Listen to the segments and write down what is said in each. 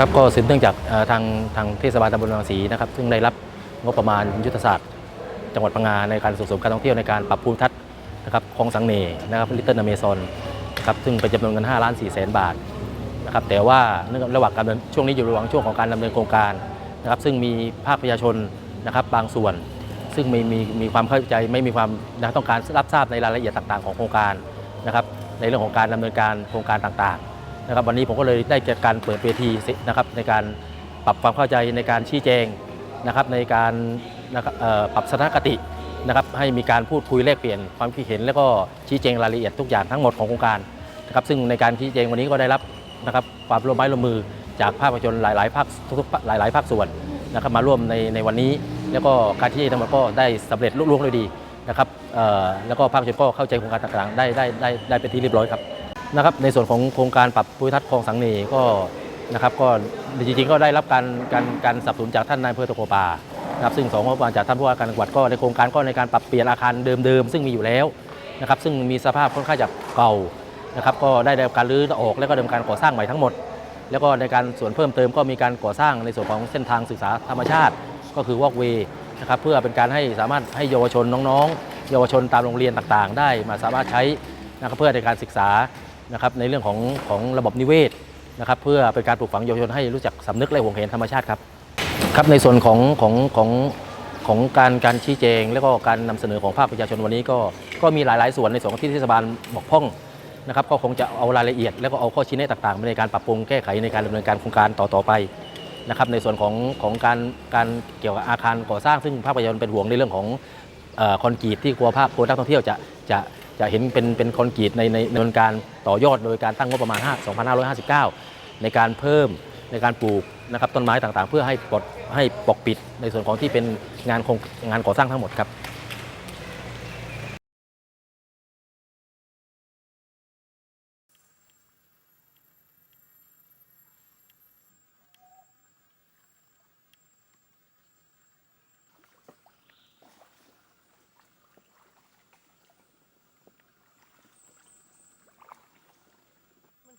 ครับก็สืบเนื่องจากทางทางเทศบาลตำบลบางสีนะครับซึ่งได้รับงบประมาณยุทธศาสตร์ จังหวัดพังงาในการส่งเสริมการท่องเที่ยวในการปรับภูมิทัศน์นะครับคลองสังเนนะครับลิตเติ้ลอเมซอนนะครับซึ่งเป็นจำนวนเงิน5ล้าน4แสนบาทนะครับแต่ว่าเนื่องระหว่างการช่วงนี้อยู่ระหว่างช่วงของการดำเนินโครงการนะครับซึ่งมีภาคประชาชนนะครับบางส่วน ซึ่งมีมีมีความเข้าใจไม่มีความนะต้องการรับทราบในรายละเอียดต่าง ๆ ของโครงการนะครับในเรื่องของการดำเนินการโครงการต่างๆ นะครับวันนี้ผมก็เลยได้จัดการเปิดเวทีนะครับในการปรับความเข้าใจในการชี้แจงนะครับในการปรับสถานคตินะครับให้มีการพูดคุยแลกเปลี่ยนความคิดเห็น แล้วก็ชี้แจงรายละเอียดทุกอย่างทั้งหมดของโครงการนะครับซึ่งในการชี้แจงวันนี้ก็ได้รับนะครับความร่วมไม้ร่วมมือจากภาคประชาชนหลาย ๆ ภาคทุกๆหลาย ๆ ภาคส่วนนะครับมาร่วมในในวันนี้ แล้วก็การที่ทั้งหมดก็ได้สำเร็จลุล่วงด้วยดีนะครับแล้วก็ภาคประชาชนก็เข้าใจโครงการต่าง ๆ ได้ได้ได้ได้เป็นที่เรียบร้อยครับ นะครับในส่วนของโครงการปรับภูมิทัศน์คลองสังเนก็นะครับก็จริงๆก็ได้รับการการการสนับสนุนจากท่านนายอำเภอตะโกปานะครับซึ่งสองงบประมาณจากท่านผู้ว่าการจังหวัดก็ในโครงการก็ในการปรับเปลี่ยนอาคารเดิมๆ ซึ่งมีอยู่แล้วนะครับซึ่งมีสภาพค่อนข้างจะเก่านะครับก็ได้รับการรื้อออกแล้วก็ดำเนินการก่อสร้างใหม่ทั้งหมด แล้วก็ในการส่วนเพิ่มเติมก็มีการก่อสร้างในส่วนของเส้นทางศึกษาธรรมชาติ ก็คือวอกเวย์นะครับเพื่อเป็นการให้สามารถให้เยาวชนน้องๆ เยาวชนตามโรงเรียนต่างๆ ได้มาสามารถใช้นะครับเพื่อในการศึกษา นะครับในเรื่องของของระบบนิเวศนะครับเพื่อเป็นการปลูกฝังเยาวชนให้รู้จักสำนึกและห่วงเห็นธรรมชาติครับครับในส่วนของของของของการการชี้แจง แล้วก็การนำเสนอของภาคประชาชนวันนี้ก็ก็มีหลาย ๆ ส่วนในส่วนที่เทศบาลบกพร่องนะครับก็คงจะเอารายละเอียด แล้วก็เอาข้อชี้แนะต่างๆในการปรับปรุงแก้ไขในการดำเนินการโครงการต่อๆไปนะครับในส่วนของของการการเกี่ยวกับอาคารก่อสร้างซึ่งภาคประชาชนเป็นห่วงในเรื่องของคอนกรีตที่กลัวภาคกลัวนักท่องเที่ยวจะจะ จะเห็นเป็นเป็นคอนกรีตในในในการต่อยอดโดยการตั้งงบประมาณ5 2559 ในการเพิ่มในการปลูกนะครับต้นไม้ต่างๆ เพื่อให้ปลดให้ปกปิดในส่วนของที่เป็นงานโครงงานก่อสร้างทั้งหมดครับ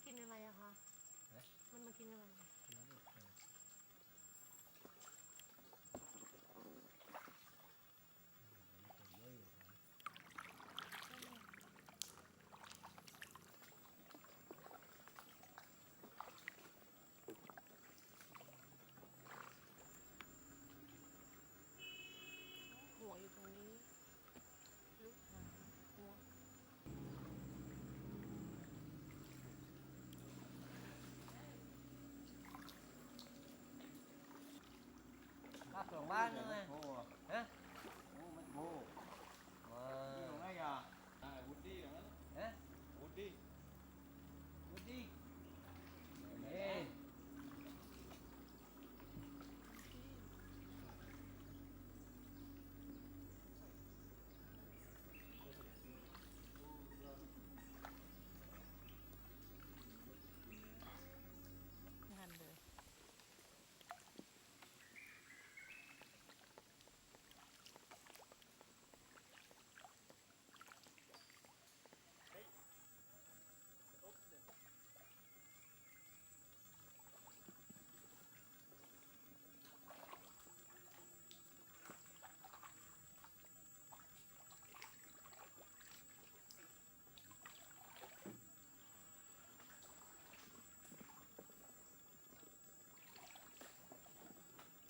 กินอะไรอะคะ มันมากินอะไร สองบ้านเลยนะ โอ้มันโบ